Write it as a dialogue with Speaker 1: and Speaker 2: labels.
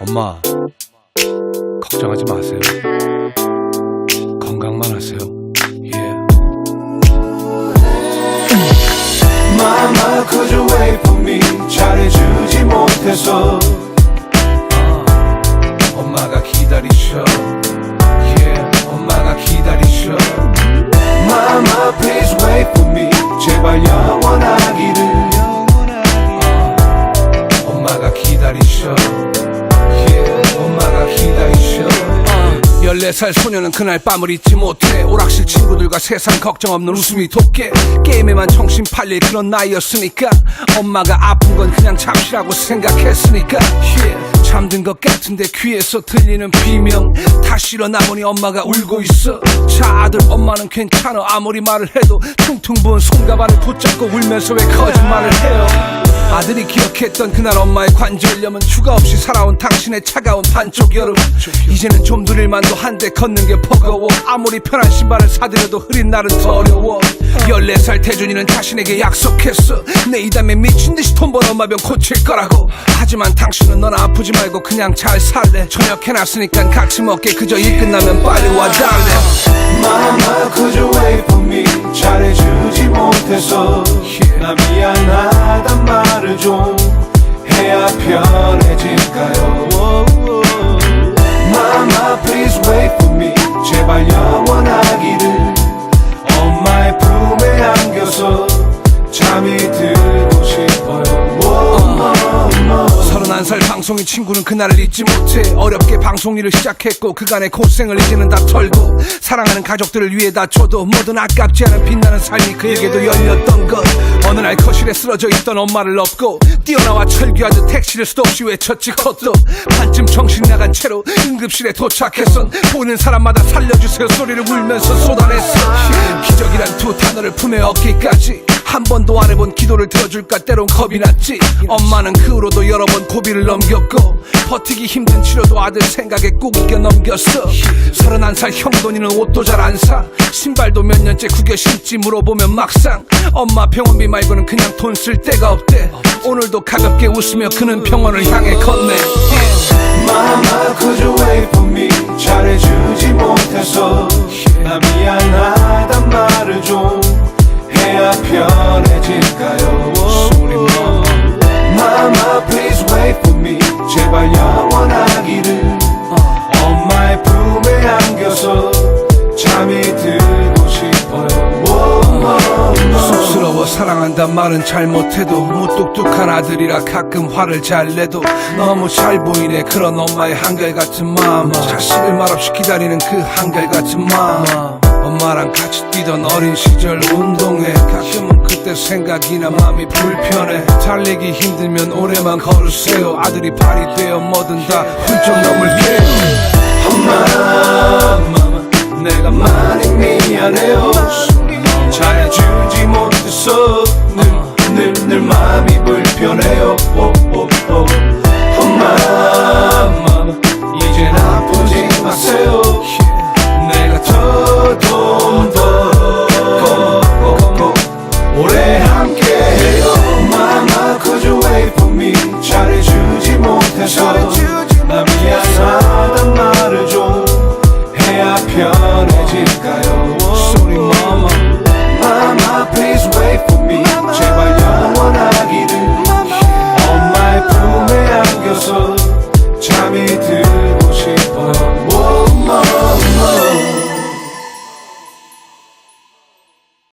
Speaker 1: 엄마, 걱정하지 마세요. 14살 소녀는 그날 밤을 잊지 못해. 오락실 친구들과 세상 걱정 없는 웃음이 돋게 게임에만 정신 팔릴 그런 나이였으니까. 엄마가 아픈 건 그냥 잠시라고 생각했으니까. Yeah. 잠든 것 같은데 귀에서 들리는 비명. 다시 일어나보니 엄마가 울고 있어. 자 아들 엄마는 괜찮아. 아무리 말을 해도 퉁퉁 부은 손가발을 붙잡고 울면서 왜 거짓말을 해요? 아들이 기억했던 그날 엄마의 관절염은 휴가 없이 살아온 당신의 차가운 반쪽 여름. 이제는 좀 누릴만도 한데 걷는 게 버거워. 아무리 편한 신발을 사드려도 흐린 날은 더 어려워 14살 태준이는 자신에게 약속했어. 내 이담에 미친듯이 돈 벌어 엄마 병 고칠 거라고. 하지만 당신은 넌 아프지 말고 그냥 잘 살래. 저녁 해놨으니까 같이 먹게 그저 일 끝나면 빨리 와달래.
Speaker 2: Mama, could you wait for me? 잘해주지 못해서
Speaker 1: 방송인 친구는 그날을 잊지 못해 어렵게 방송 일을 시작했고 그간의 고생을 이제는 다 털고 사랑하는 가족들을 위해 다 줘도 뭐든 아깝지 않은 빛나는 삶이 그에게도 열렸던 것. 어느 날 거실에 쓰러져 있던 엄마를 업고 뛰어나와 철귀하듯 택시를 수도 없이 외쳤지. 컷도 반쯤 정신 나간 채로 응급실에 도착했선 보는 사람마다 살려주세요 소리를 울면서 쏟아냈어. 기적이란 두 단어를 품에 얻기까지 한 번도 안 해본 기도를 들어줄까? 때론 겁이 났지. 엄마는 그 후로도 여러 번 고비를 넘겼고 버티기 힘든 치료도 아들 생각에 꾹 이겨 넘겼어. 서른한 살 형돈이는 옷도 잘 안 사. 신발도 몇 년째 구겨 신지 물어보면 막상. 엄마 병원비 말고는 그냥 돈 쓸 데가 없대. 오늘도 가볍게 웃으며 그는 병원을 향해 걷네.
Speaker 2: Mama, could you wait for me? 잘해주지 못 잠이 들고 싶어요.
Speaker 1: 쑥스러워 사랑한단 말은 잘 못해도 무뚝뚝한 아들이라 가끔 화를 잘 내도 너무 잘 보이네. 그런 엄마의 한결같은 마음. 자식을 말없이 기다리는 그 한결같은 마음. 엄마랑 같이 뛰던 어린 시절 운동회. 가끔은 그때 생각이나 마음이 불편해. 달리기 힘들면 오래만 걸으세요. 아들이 발이 되어 뭐든 다 훌쩍 넘을게요 엄마, 내가 많이 미안해요. 잘해주지 못했어 늘늘 늘 마음이 불편해요. 오오오. 엄마 이제 나쁘지 마세요. 내가 더돈 벌고 오래 함께해요.
Speaker 2: 마마 cause you wait 잘해주지 못해서
Speaker 1: me to